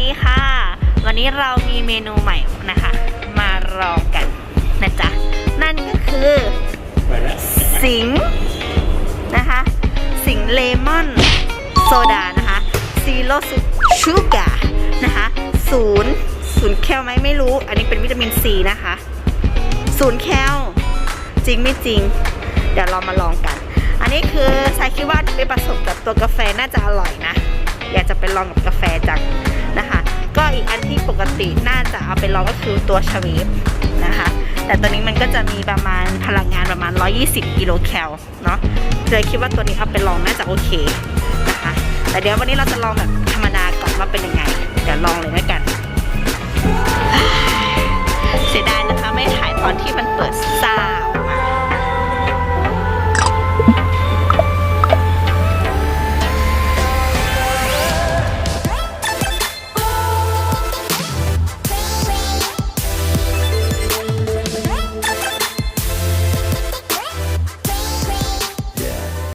ดีค่ะ วันนี้เรามีเมนูใหม่นะคะ มาลองกันนะจ๊ะ นั่นก็คือ สิงห์นะคะ สิงห์เลมอนโซดานะคะซีโร่ชูกานะคะศูนย์ศูนย์แคลไหมไม่รู้ อันนี้เป็นวิตามินซีนะคะศูนย์แคลจริงไม่จริง เดี๋ยวเรามาลองกัน อันนี้คือชายคิดว่าไปผสมกับตัวกาแฟน่าจะอร่อยนะ อยากจะไปลองกับกาแฟจัง ติน่าจะเอาไปลองก็คือตัวชวีฟนะคะ แต่ตัวนี้มันก็จะมีประมาณพลังงานประมาณ 120 กิโลแคลเนาะเลยคิดว่าตัวนี้เอาไปลองน่าจะโอเคนะคะ แต่เดี๋ยววันนี้เราจะลองแบบธรรมดาก่อนว่าเป็นยังไง เดี๋ยวลองเลยนะ